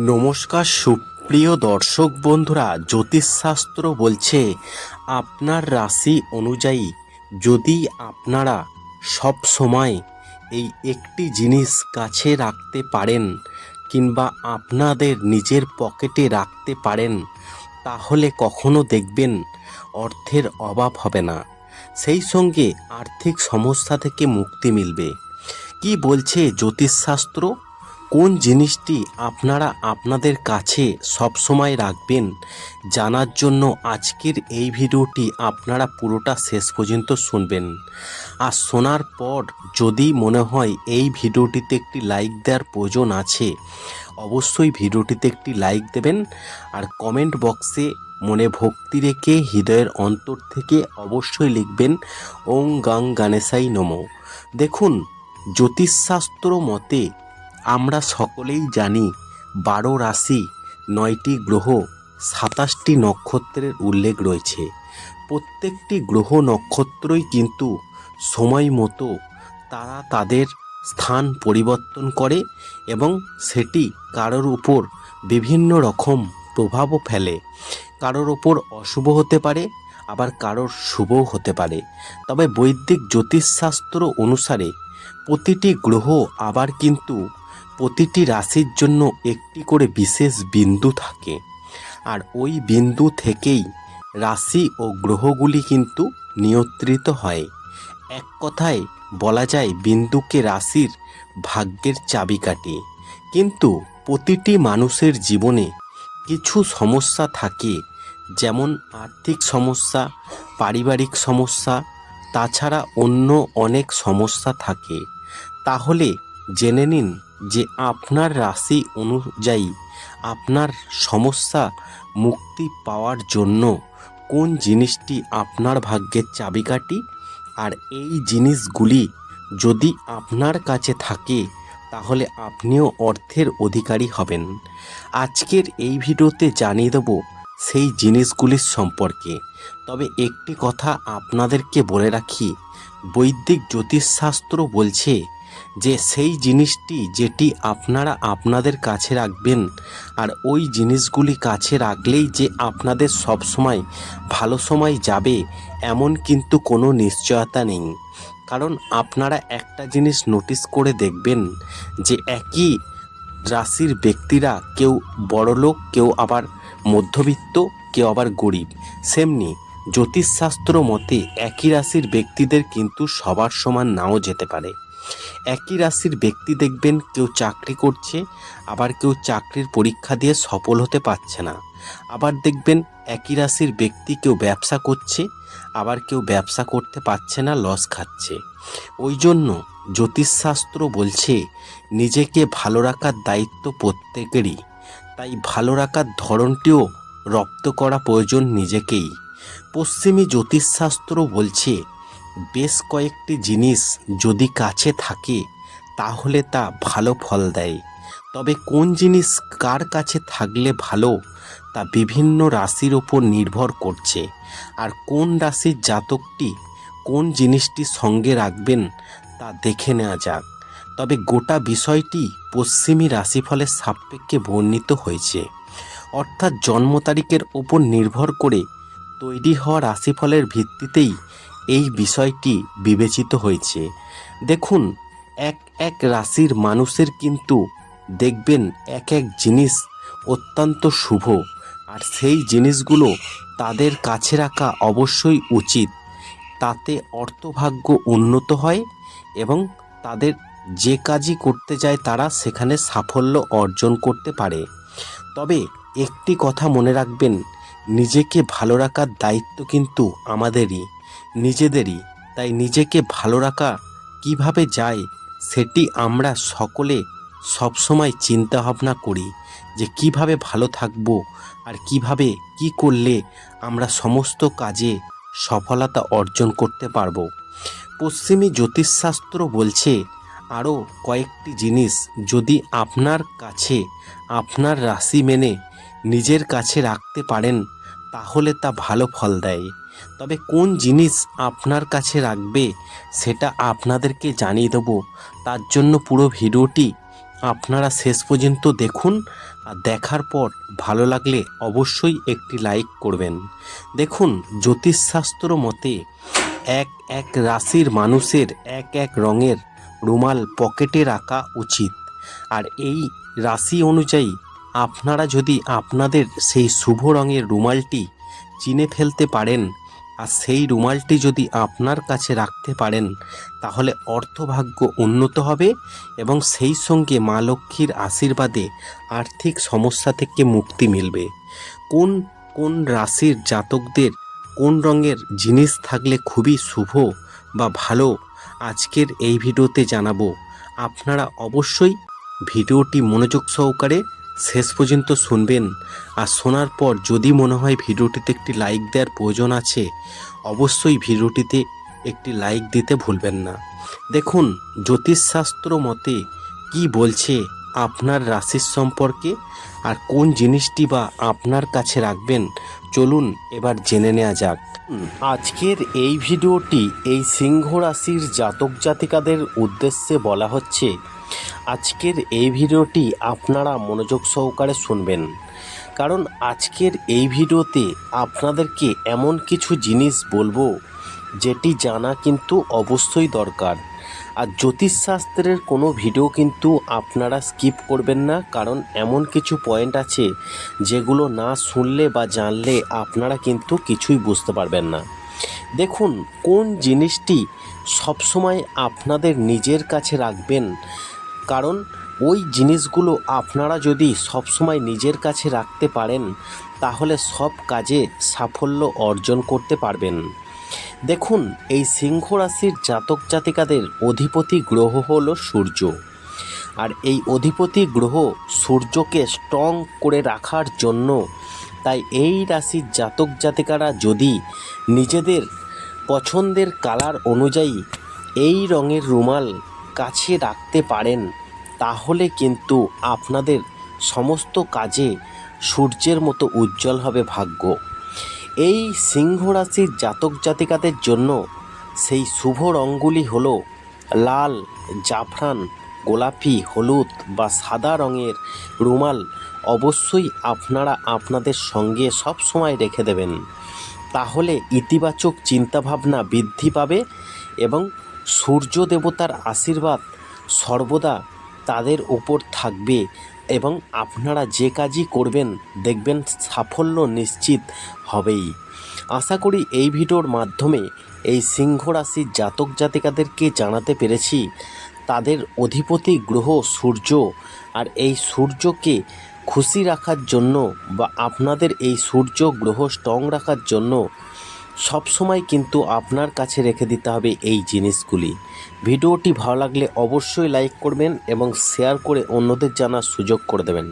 নমস্কার, সুপ্রিয় দর্শক বন্ধুরা, জ্যোতিষশাস্ত্র বলছে, আপনার রাশি অনুযায়ী যদি আপনারা সব সময় এই একটি জিনিস কাছে রাখতে পারেন কিংবা আপনাদের নিজের পকেটে রাখতে পারেন, তাহলে কখনো দেখবেন অর্থের অভাব হবে না। সেই সঙ্গে আর্থিক সমস্যা থেকে মুক্তি মিলবে। কি বলছে জ্যোতিষশাস্ত্র? কোন জিনিসটি আপনারা আপনাদের কাছে সবসময় রাখবেন জানার জন্য আজকের এই ভিডিওটি আপনারা পুরোটা শেষ পর্যন্ত শুনবেন। আর শোনার পর যদি মনে হয় এই ভিডিওটিতে একটি লাইক দেওয়ার প্রয়োজন আছে, অবশ্যই ভিডিওটিতে একটি লাইক দেবেন আর কমেন্ট বক্সে মনে ভক্তি রেখে হৃদয়ের অন্তর থেকে অবশ্যই লিখবেন, ওং গাং গানেশাই নমো। দেখুন, জ্যোতিষশাস্ত্র মতে আমরা সকলেই জানি বারো রাশি, নয়টি গ্রহ, সাতাশটি নক্ষত্রের উল্লেখ রয়েছে। প্রত্যেকটি গ্রহ নক্ষত্রই কিন্তু সময় মতো তারা তাদের স্থান পরিবর্তন করে এবং সেটি কারোর উপর বিভিন্ন রকম প্রভাবও ফেলে। কারোর ওপর অশুভ হতে পারে, আবার কারোর শুভও হতে পারে। তবে বৈদিক জ্যোতিষশাস্ত্র অনুসারে প্রতিটি গ্রহ আবার কিন্তু প্রতিটি রাশির জন্য একটি করে বিশেষ বিন্দু থাকে। আর ওই বিন্দু থেকেই রাশি ও গ্রহগুলি কিন্তু নিয়ন্ত্রিত হয়। এক কথায় বলা যায় বিন্দুকে রাশির ভাগ্যের চাবিকাঠি। কিন্তু প্রতিটি মানুষের জীবনে কিছু সমস্যা থাকে, যেমন আর্থিক সমস্যা, পারিবারিক সমস্যা, তাছাড়া অন্য অনেক সমস্যা থাকে। তাহলে জেনে নিন যে আপনার রাশি অনুযায়ী আপনার সমস্যা মুক্তি পাওয়ার জন্য কোন জিনিসটি আপনার ভাগ্যের চাবিকাঠি? আর এই জিনিসগুলি যদি আপনার কাছে থাকে, তাহলে আপনিও অর্থের অধিকারী হবেন। আজকের এই ভিডিওতে জানিয়ে দেব সেই জিনিসগুলির সম্পর্কে। তবে একটি কথা আপনাদেরকে বলে রাখি, বৈদিক জ্যোতিষশাস্ত্র বলছে যে সেই জিনিসটি যেটি আপনারা আপনাদের কাছে রাখবেন আর ওই জিনিসগুলি কাছে রাখলেই যে আপনাদের সব সময় ভালো সময় যাবে, এমন কিন্তু কোনো নিশ্চয়তা নেই। কারণ আপনারা একটা জিনিস নোটিস করে দেখবেন যে একই রাশির ব্যক্তিরা কেউ বড়লোক, কেউ আবার মধ্যবিত্ত, কেউ আবার গরিব। সেমনি জ্যোতিষশাস্ত্র মতে একই রাশির ব্যক্তিদের কিন্তু সবার সমান নাও যেতে পারে। একই রাশির ব্যক্তি দেখবেন কেউ চাকরি করছে, আবার কেউ চাকরির পরীক্ষা দিয়ে সফল হতে পারছে না। আবার দেখবেন একই রাশির ব্যক্তি কেউ ব্যবসা করছে, আবার কেউ ব্যবসা করতে পারছে না, লস খাচ্ছে। ওই জন্য জ্যোতিষশাস্ত্র বলছে, নিজেকে ভালো রাখার দায়িত্ব প্রত্যেকেরই। তাই ভালো রাখার ধরনটিও রপ্ত করা প্রয়োজন নিজেকেই। পশ্চিমী জ্যোতিষশাস্ত্র বলছে বেশ কয়েকটি জিনিস যদি কাছে থাকে, তাহলে তা ভালো ফল দেয়। তবে কোন জিনিস কার কাছে থাকলে ভালো, তা বিভিন্ন রাশির ওপর নির্ভর করছে। আর কোন রাশির জাতকটি কোন জিনিসটি সঙ্গে রাখবেন, তা দেখে নেওয়া যাক। তবে গোটা বিষয়টি পশ্চিমী রাশিফলের সাপেক্ষে বর্ণিত হয়েছে। অর্থাৎ জন্ম তারিখের ওপর নির্ভর করে তৈরি হওয়া রাশিফলের ভিত্তিতেই এই বিষয়টি বিবেচিত হয়েছে। দেখুন, এক এক রাশির মানুষের কিন্তু দেখবেন এক এক জিনিস অত্যন্ত শুভ, আর সেই জিনিসগুলো তাদের কাছে রাখা অবশ্যই উচিত। তাতে অর্থভাগ্য উন্নত হয় এবং তাদের যে কাজই করতে যায় তারা সেখানে সাফল্য অর্জন করতে পারে। তবে একটি কথা মনে রাখবেন, নিজেকে ভালো রাখার দায়িত্ব কিন্তু আমাদেরই। নিজেদেরই, তাই নিজেকে ভালো রাখা কীভাবে যায় সেটি আমরা সকলে সবসময় চিন্তা ভাবনা করি যে কীভাবে ভালো থাকব আর কীভাবে কি করলে আমরা সমস্ত কাজে সফলতা অর্জন করতে পারব। পশ্চিমী জ্যোতিষশাস্ত্র বলছে, আরও কয়েকটি জিনিস যদি আপনার কাছে আপনার রাশি মেনে নিজের কাছে রাখতে পারেন, তাহলে তা ভালো ফল দেয়। তবে কোন জিনিস আপনার কাছে রাখবে সেটা আপনাদেরকে জানিয়ে দেবো। তার জন্য পুরো ভিডিওটি আপনারা শেষ পর্যন্ত দেখুন আর দেখার পর ভালো লাগলে অবশ্যই একটি লাইক করবেন। দেখুন, জ্যোতিষশাস্ত্র মতে এক এক রাশির মানুষের এক এক রঙের রুমাল পকেটে রাখা উচিত। আর এই রাশি অনুযায়ী আপনারা যদি আপনাদের সেই শুভ রঙের রুমালটি চিনে ফেলতে পারেন আর সেই রুমালটি যদি আপনার কাছে রাখতে পারেন, তাহলে অর্থভাগ্য উন্নত হবে এবং সেই সঙ্গে মা লক্ষ্মীর আশীর্বাদে আর্থিক সমস্যা থেকে মুক্তি মিলবে। কোন কোন রাশির জাতকদের কোন রঙের জিনিস থাকলে খুবই শুভ বা ভালো, আজকের এই ভিডিওতে জানাব। আপনারা অবশ্যই ভিডিওটি মনোযোগ সহকারে শেষ পর্যন্ত শুনবেন। আর শোনার পর যদি মনে হয় ভিডিওটিতে একটি লাইক দেওয়ার প্রয়োজন আছে, অবশ্যই ভিডিওটিতে একটি লাইক দিতে ভুলবেন না। দেখুন, জ্যোতিষশাস্ত্র মতে কি বলছে আপনার রাশির সম্পর্কে আর কোন জিনিসটি বা আপনার কাছে রাখবেন? চলুন এবার জেনে নেওয়া যাক। আজকের এই ভিডিওটি এই সিংহ রাশির জাতক জাতিকাদের উদ্দেশ্যে বলা হচ্ছে আজকের এই ভিডিওটি আপনারা মনোযোগ সহকারে শুনবেন। কারণ আজকের এই ভিডিওতে আপনাদেরকে এমন কিছু জিনিস বলব, যেটি জানা কিন্তু অবশ্যই দরকার। আর জ্যোতিষশাস্ত্রের কোনো ভিডিও কিন্তু আপনারা স্কিপ করবেন না, কারণ এমন কিছু পয়েন্ট আছে যেগুলো না শুনলে বা জানলে আপনারা কিন্তু কিছুই বুঝতে পারবেন না। দেখুন, কোন জিনিসটি সবসময় আপনাদের নিজের কাছে রাখবেন কারণ ওই জিনিসগুলো আপনারা যদি সবসময় নিজের কাছে রাখতে পারেন, তাহলে সব কাজে সাফল্য অর্জন করতে পারবেন। দেখুন, এই সিংহ রাশির জাতক জাতিকাদের অধিপতি গ্রহ হল সূর্য। আর এই অধিপতি গ্রহ সূর্যকে স্ট্রং করে রাখার জন্য, তাই এই রাশির জাতক জাতিকারা যদি নিজেদের পছন্দের কালার অনুযায়ী এই রঙের রুমাল কাছে রাখতে পারেন, তাহলে কিন্তু আপনাদের সমস্ত কাজে সূর্যের মতো উজ্জ্বল হবে ভাগ্য। এই সিংহ রাশির জাতক জাতিকাদের জন্য সেই শুভ রঙগুলি হলো লাল, জাফরান, গোলাপি, হলুদ বা সাদা রঙের রুমাল অবশ্যই আপনারা আপনাদের সঙ্গে সব সময় রেখে দেবেন। তাহলে ইতিবাচক চিন্তাভাবনা বৃদ্ধি পাবে এবং সূর্য দেবতার আশীর্বাদ সর্বদা তাদের ওপর থাকবে এবং আপনারা যে কাজই করবেন, দেখবেন সাফল্য নিশ্চিত হবেই। আশা করি এই ভিডিওর মাধ্যমে এই সিংহ রাশির জাতক জাতিকাদেরকে জানাতে পেরেছি, তাদের অধিপতি গ্রহ সূর্য আর এই সূর্যকে খুশি রাখার জন্য বা আপনাদের এই সূর্য গ্রহ স্ট্রং রাখার জন্য সবসময় কিন্তু আপনার কাছে রেখে দিতে হবে এই জিনিসগুলি। ভিডিওটি ভালো লাগলে অবশ্যই লাইক করবেন এবং শেয়ার করে অন্যদের জানার সুযোগ করে দেবেন।